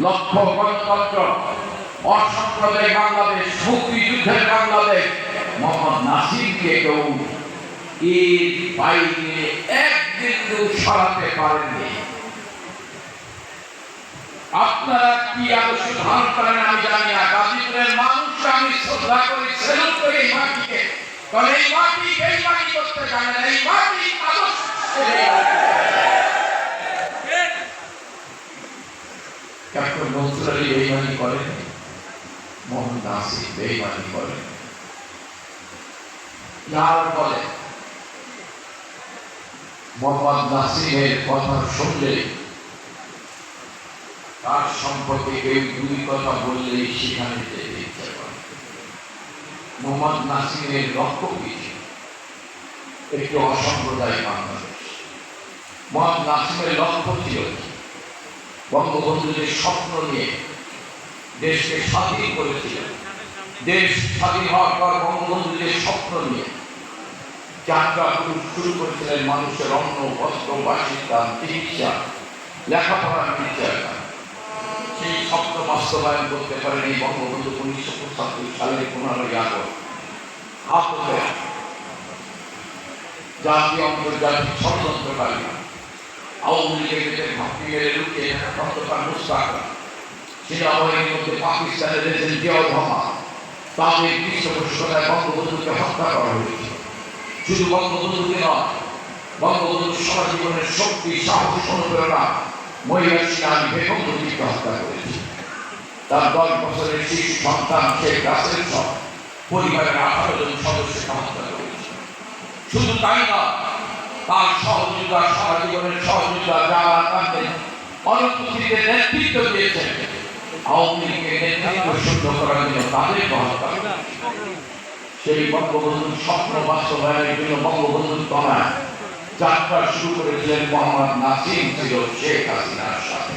লক্ষ্য গণতন্ত্র, অসাম্প্রদায়িক বাংলাদেশ, মুক্তিযুদ্ধের বাংলাদেশ, মোহাম্মদ নাসিরকে কেউ এর বাইরে এক বিন্দু সরাতে পারেননি। আপনারা কি আদর্শ ধারণ করেন আমি জানি না। গাজীপুরের মানুষ আমি শ্রদ্ধা করি সেলুট করি এই মাটিকে। কারণ এই মাটি বেইমানি করতে জানে না, এই মাটি আদর্শ। ক্যাপ্টেন নজরুল আলী বেইমানি করেন মোহন নাসির বেইমানি করেন যার ফলে মোহাম্মদ নাসিরের কথা শুনলে তার সম্পর্কে কেউ দুই কথা বললেই সেখানে যেতে ইচ্ছা করে মোহাম্মদ নাসিরের লক্ষ্য অসাম্প্রদায়িক মোহাম্মদ নাসিমের লক্ষ্য ছিল বঙ্গবন্ধুদের স্বপ্ন নিয়ে দেশকে স্বাধীন করেছিলেন দেশ স্বাধীন হওয়ার পর বঙ্গবন্ধুদের স্বপ্ন নিয়ে যাত্রা শুরু- করেছিলেন মানুষের অন্ন, বস্ত্র বাসস্থান চিকিৎসা লেখাপড়ার স্বপ্ন বাস্তবায়ন করতে পারেন বঙ্গবন্ধু উনিশশো পঁচাত্তর সালের পনেরোই আগস্ট। জাতীয় আন্তর্জাতিক ষড়যন্ত্রকারী আওয়ামী লীগের ভাবটি মেরে লুকিয়ে খন্দকার মুস্তাকরা। সেনাবাহিনীর মধ্যে পাকিস্তানের রেজেন্ট জিয়াউর তাদের পৃষ্ঠপোষকতায় বঙ্গবন্ধুকে হত্যা করা হয়েছিল শুধু বঙ্গবন্ধুকে নয়, বঙ্গবন্ধুর সারা জীবনের শক্তি, সাহস, অনুপ্রেরণা মহিলা সিনানি বেগম হত্যা করেছে। তার দশ বছরের শিশু সন্তান শেখ রাসেল সহ পরিবারের আঠারো জন সদস্যকে হত্যা করেছে। শুধু তাই না, তার সহযোগিতা সারা জীবনের সহযোগিতা যারা তাদের অনুপস্থিতিতে নেতৃত্ব দিয়েছেন, আওয়ামী লীগের নেতৃত্ব শুদ্ধ করার জন্য তাদের হত্যা সেই বঙ্গবন্ধুর স্বপ্ন বাস্তবায়নের জন্য বঙ্গবন্ধুর তনায় যাত্রা শুরু করেছিলেন মোহাম্মদ নাসিম, ছিল শেখ হাসিনার সাথে।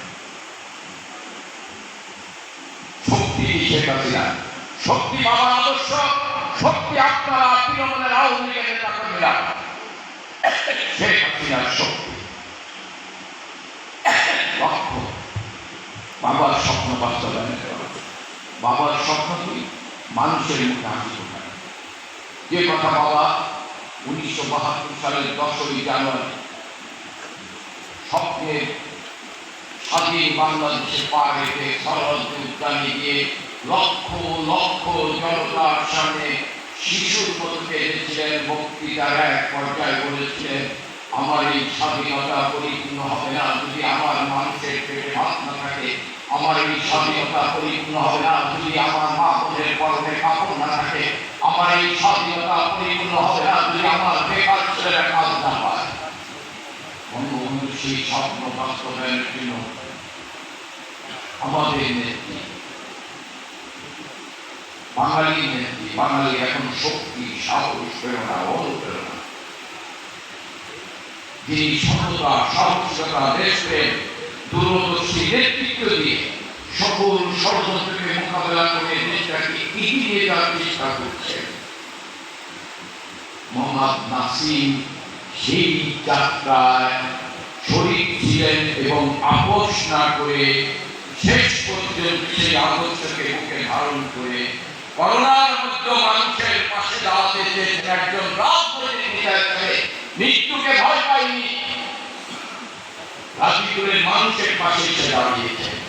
বাবার আদর্শ, শক্তি বাবার স্বপ্ন কি? মানুষের মুখে হাসি যে কথা বাবা উনিশশো বাহাত্তর সালের দশই জানুয়ারি স্বপ্নের স্বাধীন বাংলাদেশে পা রেখে উদ্যানে গিয়ে লক্ষ লক্ষ জনতার সামনে শিশুর মধ্যে এনেছিলেন বক্তৃতার এক পর্যায়ে বলেছিলেন, আমার এই স্বাধীনতা পরিপূর্ণ হবে না। যদি আমার মানুষের পেটে ভাত না থাকে, আমার এই স্বাধীনতা পরিপূর্ণ হবে না। যদি আমার মা বোনের পরনে কাপড় না থাকে, আমার এই স্বাধীনতা পরিপূর্ণ হবে না। যদি আমার বেকার ছেলেরা কাজ না পায় সেই স্বপ্ন বাস্তবায়নের জন্য আমাদের নেত্রী বাঙালি নেত্রী বাঙালি এখন শক্তি, সাহস, প্রেরণা, অনুপ্রেরণা। যিনি সততা, সাহসিকতা, দেশপ্রেম, দূরদর্শী নেতৃত্ব দিয়ে সকল ষড়যন্ত্রকে মোকাবেলা করে দেশটাকে এগিয়ে যাওয়ার চেষ্টা করছেন, মোহাম্মদ নাসিম সেই যাত্রায় শরীর ছিলেন এবং আপোষ না করে শেষ পর্যন্ত সেই আদর্শকে ধারণ করে করোনার মধ্যে মানুষের পাশে দাঁড়াতে চেয়েছেন একজন মৃত্যুকে ভয় মানুষের পাশে এসে দাঁড়িয়েছেন।